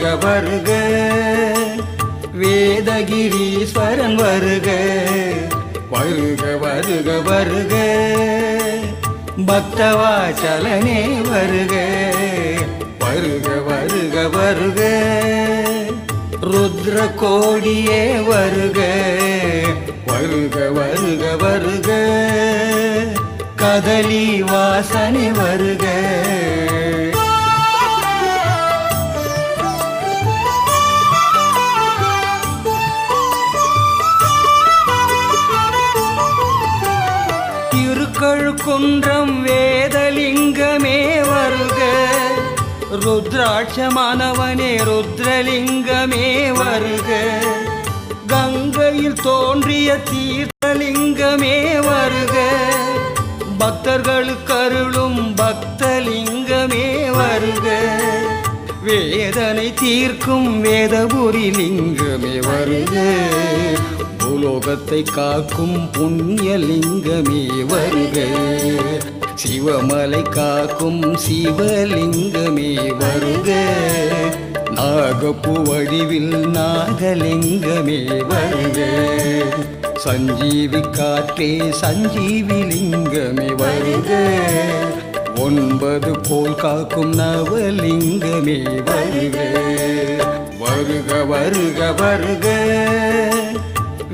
வருக வருக. வேதகிரீஸ்வரன் வருக. வருக வருக வருக. பக்தவாச்சலனே வருக. வருக வருக வருக. ருத்ர கோடியே வருக. வருக வருக வருக. கதலி வாசனை வருக. திருக்குன்றம் வேதலிங்கமே வருக. ருத்ராட்சமானவனே ருத்ரலிங்கமே வருக. கங்கையில் தோன்றிய தீர்த்தலிங்கமே வருக. பக்தர்களுக்கு அருளும் பக்தலிங்கமே வருக. வேதனை தீர்க்கும் வேதபுரி லிங்கமே வருக. பூலோகத்தை காக்கும் புண்ணியலிங்கமே வருக. சிவமலை காக்கும் சிவலிங்கமே வருக. நாகப்பு வடிவில் நாகலிங்கமே வருக. சஞ்சீவி காற்றே சஞ்சீவி லிங்கமே வருக. ஒன்பது போல் காக்கும் நவலிங்கமே வருக. வருக வருக வருக.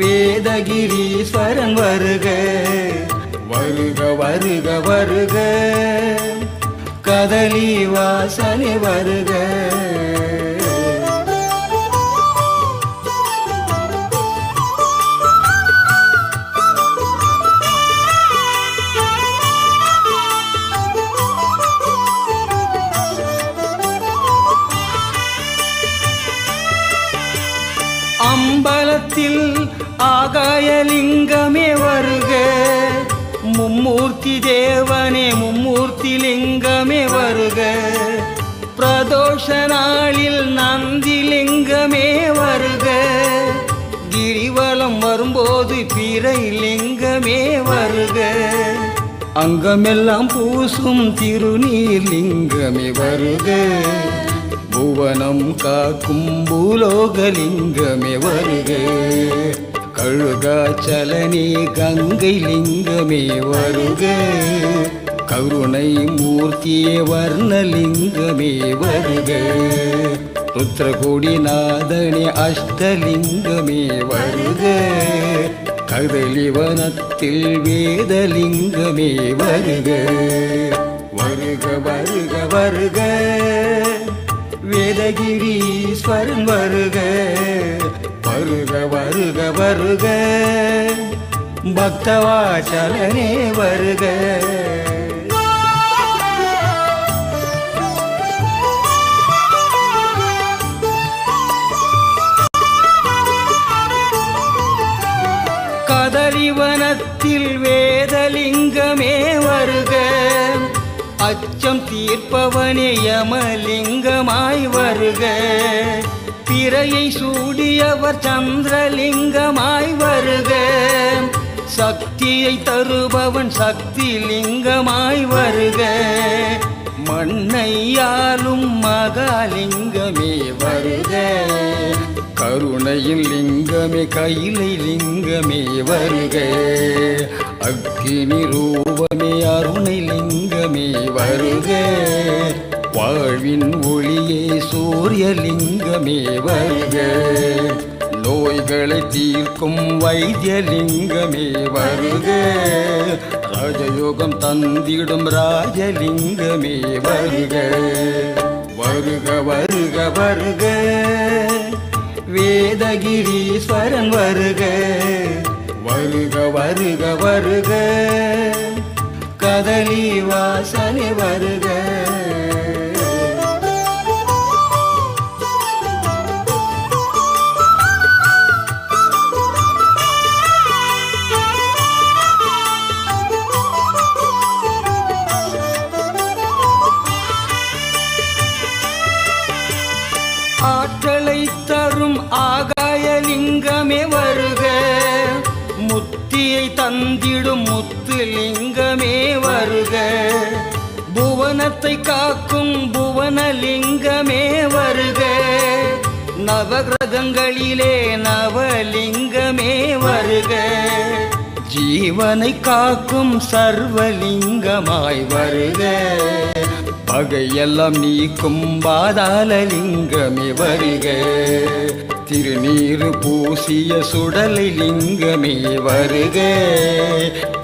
வேதகிரீஸ்வரன் வருக. வருக வருக வருக. கதலி வாசனை வருக. தேவனே மும்மூர்த்தி லிங்கமே வருக. பிரதோஷ நாளில் நந்தி லிங்கமே வருக. கிரிவலம் வரும்போது பிறை லிங்கமே வருக. அங்கமெல்லாம் பூசும் திருநீர் லிங்கமே வருக. புவனம் காக்கும் பூலோகலிங்கமே வருக. கழுகாச்சலனே கங்கை லிங்கமே வருக. கருணை மூர்த்தியே வர்ணலிங்கமே வருக. ருத்ரகோடி நாதனே அஷ்டலிங்கமே வருக. கதலிவனத்தில் வேதலிங்கமே வருக. வருக வருக வருக. வேதகிரீஸ்வரன் வருக. வருக வருக வருக. பக்தவாசலனே வருக. கதறிவனத்தில் வேதலிங்கமே வருக. அச்சம் தீர்ப்பவனே யமலிங்கமாய் வருக. திரையை சூடியவர் சந்திரலிங்கமாய் வருக. சக்தியை தருபவன் சக்தி லிங்கமாய் வருக. மண்ணையாலும் மகாலிங்கமே வருக. கருணையில் லிங்கமே கையிலை லிங்கமே வருக. அக்கினி ரூபமே அருணை லிங்கமே வருக. வாழ்வின் ஒளியே சூரியலிங்கமே வருக நோய்களை தீர்க்கும் வைத்தியலிங்கமே வருக ராஜயோகம் தந்திடும் ராஜலிங்கமே வருக வருக வருக வருக. வேதகிரீஸ்வரன் வருக. வருக வருக வருக. கதலி வாசனை வருக. லிங்கமே வருக. புவனத்தை காக்கும் புவனலிங்கமே வருக. நவகிரகங்களிலே நவலிங்கமே வருக. ஜீவனை காக்கும் சர்வலிங்கமாய் வருக. பகையெல்லாம் நீக்கும் பாதாளலிங்கமே வருக. திருநீறு பூசிய சுடலை லிங்கமே வருக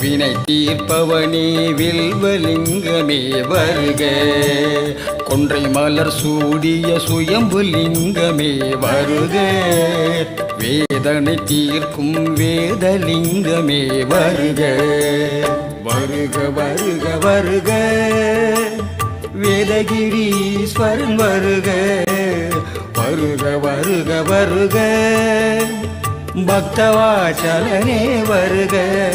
வினை தீர்ப்பவனே வில்வலிங்கமே வருக கொன்றை மலர் சூடிய சுயம்பு லிங்கமே வருக வேதனை தீர்க்கும் வேதலிங்கமே வருக வருக வருக வருக. வேதகிரீஸ்வரன் வருக வருக வருக வருக. பக்தவாச்சலனே வருக.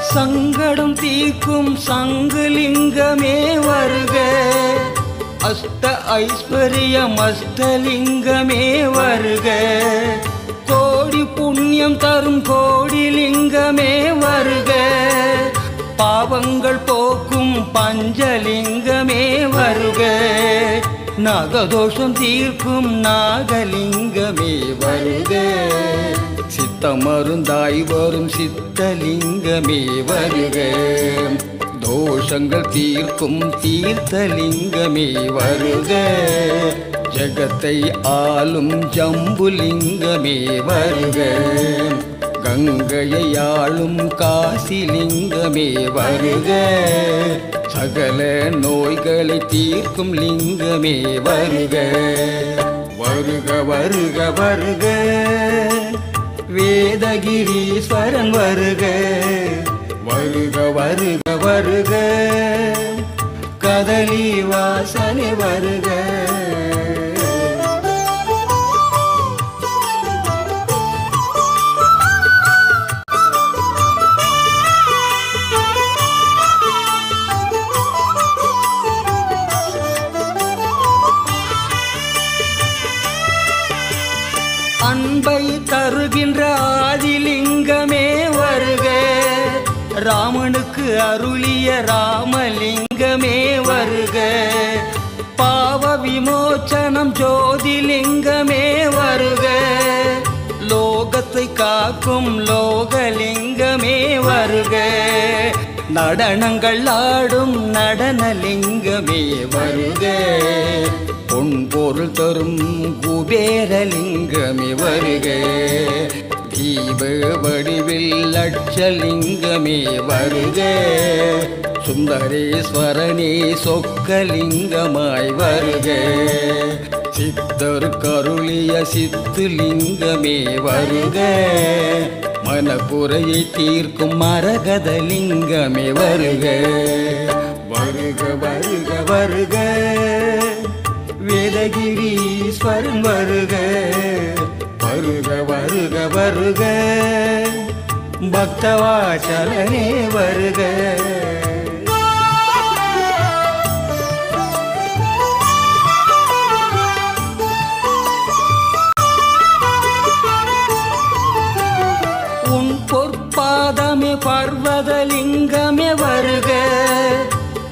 சங்கடம் தீர்க்கும் சங்குலிங்கமே வருக. அஷ்ட ஐஸ்வர்யம் அஷ்டலிங்கமே வருக. புண்ணியம் தரும் கோடி லிங்கமே வருக. பாவங்கள் போக்கும் பஞ்சலிங்கமே வருக. நாகதோஷம் தீர்க்கும் நாகலிங்கமே வருக. சித்த மருந்தாய் வரும் சித்தலிங்கமே வருக. தோஷங்கள் தீர்க்கும் தீர்த்தலிங்கமே வருக. ஜகத்தை ஆளும் ஜம்புலிங்கமே வருக. கங்கையை ஆளும் காசிலிங்கமே வருக. சகல நோய்களை தீர்க்கும் லிங்கமே வருக. வருக வருக வருக. வேதகிரீஸ்வரன் வருக. வருக வருக வருக. கதலி வாசனை வருக. அருளிய ராமலிங்கமே வருக. பாவ விமோச்சனம் ஜோதிலிங்கமே வருக. லோகத்தை காக்கும் லோகலிங்கமே வருக. நடனங்கள் ஆடும் நடனலிங்கமே வருக. பொன் பொருள் தரும் குபேரலிங்கமே வருக. தீப வடிவில் லட்சலிங்கமே வருக. சுந்தரேஸ்வரனே சொக்கலிங்கமாய் வருக. சித்தர் கருளிய சித்துலிங்கமே வருக. மனக்குறையை தீர்க்கும் மரகதலிங்கமே வருக. வருக வருக வருக. வேதகிரீஸ்வரன் வருக. வருக வருக வருக. பக்தவாசலனே வருக. உன் பொற்பாதமே பர்வதலிங்கமே வருக.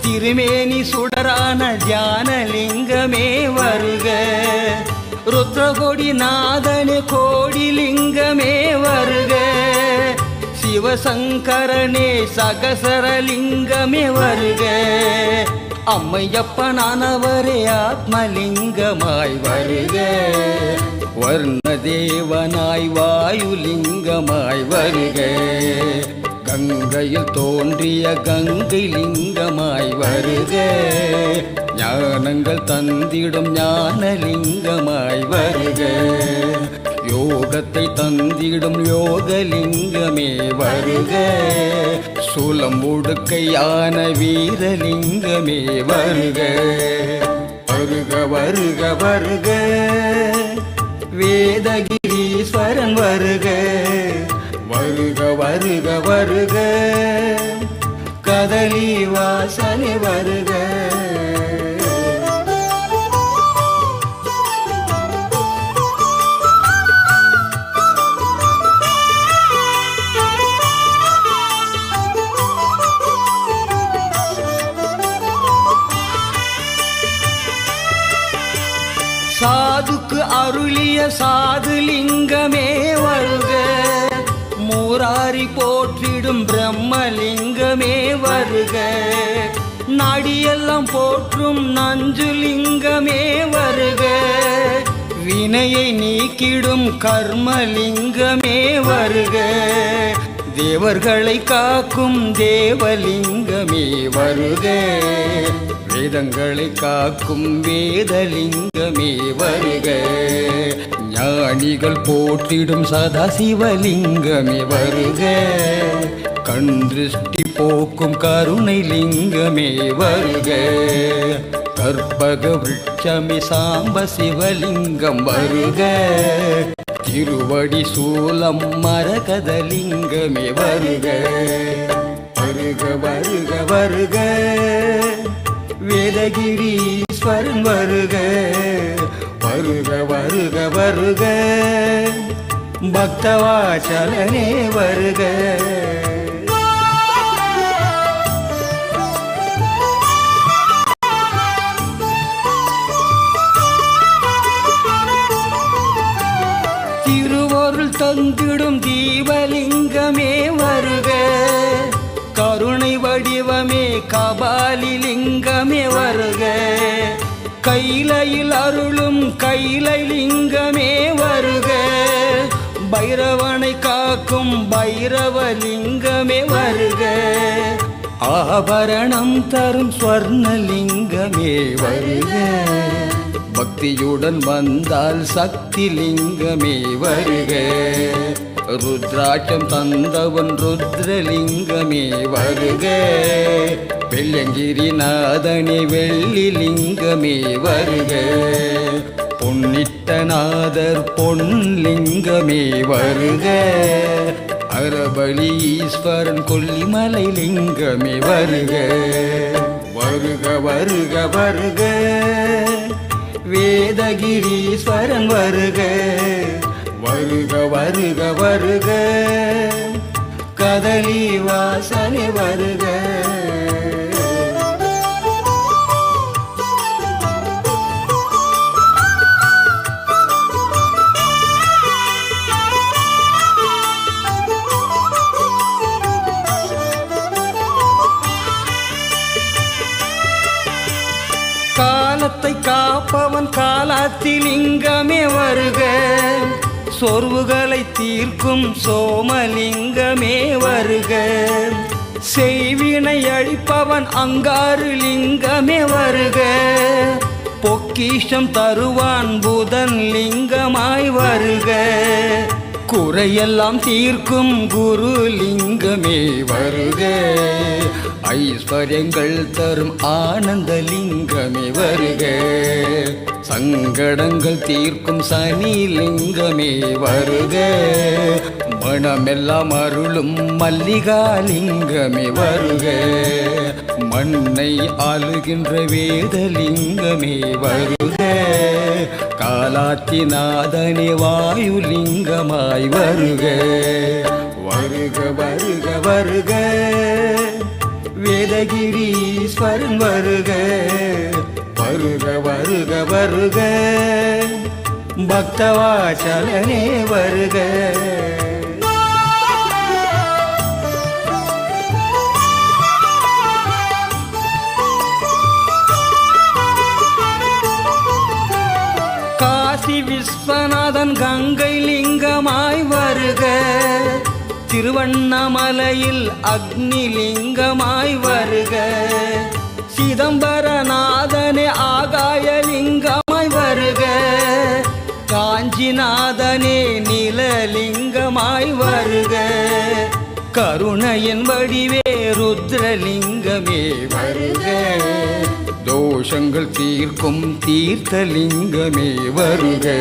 திருமேனி சுடரான தியானலிங்கமே வருக. ருத்ரகொடி நாத சிவசங்கரனே சகசரலிங்கமே வருக. அம்மையப்பனானவரே ஆத்மலிங்கமாய் வருக. வர்ணதேவனாய் வாயுலிங்கமாய் வருக. கங்கையில் தோன்றிய கங்கை லிங்கமாய் வருக. ஞானங்கள் தந்திடும் ஞானலிங்கமாய் வருக. யோகத்தை தந்திடும் யோகலிங்கமே வருக. சூலம் ஒடுக்கையான வீரலிங்கமே வருக. வருக வருக வருக. வேதகிரீஸ்வரன் வருக. வருக வருக வருக. கதலி வாசனை வருக. அருளிய சாதுலிங்கமே வருக. மூராரி போற்றிடும் பிரம்மலிங்கமே வருக. நாடியெல்லாம் போற்றும் நஞ்சுலிங்கமே வருக. வினையை நீக்கிடும் கர்மலிங்கமே வருக. தேவர்களை காக்கும் தேவலிங்கமே வருக வேதங்களை காக்கும் வேதலிங்கமே வருக ஞானிகள் போற்றிடும் சதாசிவலிங்கமே வருக கண் திருஷ்டி போக்கும் கருணை லிங்கமே வருக கற்பக விருட்சமே சாம்ப சிவலிங்கம் வருக திருவடி சூலம் மரகதலிங்கமே வருக. வருக வருக வருக. வேதகிரீஸ்வரன் வருக. வருக வருக வருக. பக்தவாச்சலனே வருக. தந்திடும் தீபலிங்கமே வருக. கருணை வடிவமே கபாலி லிங்கமே வருக. கைலையில் அருளும் கைலை லிங்கமே வருக. பைரவனை காக்கும் பைரவலிங்கமே வருக. ஆபரணம் தரும் ஸ்வர்ணலிங்கமே வருக. பக்தியுடன் வந்தால் சக்தி லிங்கமே வருக. ருத்ராட்சம் தந்தவன் ருத்ரலிங்கமே வருக. வெள்ளங்கிரிநாதனே வெள்ளி லிங்கமே வருக. பொன்னிட்டநாதர் பொன்லிங்கமே வருக. அரபலி ஈஸ்வரன் கொல்லிமலை லிங்கமே வருக. வருக வருக வருக. வேதகிரீஸ்வரன் வருக. வருக வருக வருக. கதலி வாசனை வருக. காப்பவன் காலாத்திலிங்கமே வருக. சொர்வுகளை தீர்க்கும் சோமலிங்கமே வருக. செய்வினை அழிப்பவன் அங்காறு லிங்கமே வருக. பொக்கிஷம் தருவான் புதன் லிங்கமாய் வருக. குறையெல்லாம் தீர்க்கும் குரு லிங்கமே வருக. ஐஸ்வர்யங்கள் தரும் ஆனந்த லிங்கமே வருக. சங்கடங்கள் தீர்க்கும் சனி லிங்கமே வருக. மனமெல்லாம் அருளும் மல்லிகா லிங்கமே வருக. மண்ணை ஆளுகின்ற வேதலிங்கமே வருக. காலாத்திநாதனே வாயுலிங்கமாய் வருக. வருக வருக வருக. வேதகிரீஸ்வரன் வருக வருக வருக வருக. பக்தவாச்சலனே வருக. காசி விஸ்வநாதன் கங்கை லிங்கமாய் வருக. திருவண்ணாமலையில் அக்னிலிங்கமாய் வருக. சிதம்பரநாதனே ஆகாயலிங்கமாய் வருக. காஞ்சிநாதனே நிலலிங்கமாய் வருக. கருணையின் வடிவே ருத்ரலிங்கமே வருக. தோஷங்கள் தீர்க்கும் தீர்த்தலிங்கமே வருக.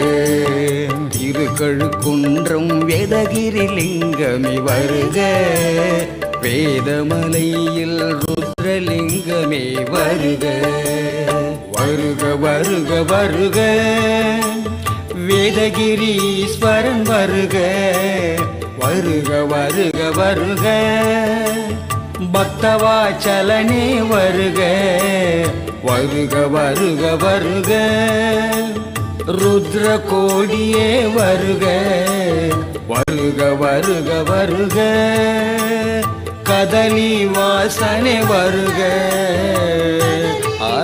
திருக்கழுக்குன்றம் வேதகிரி லிங்கமே வருக. வேதமலையில் ருத்ரலிங்கமே வருக. வருக வருக வருக. வேதகிரீஸ்வரன் வருக. வருக வருக வருக. பக்தவாச்சலனே வருக. வருக வருக வருக. ருத்ர கோடியே வருக. வருக வருக வருக. கதலி வாசனை வருக. ஆ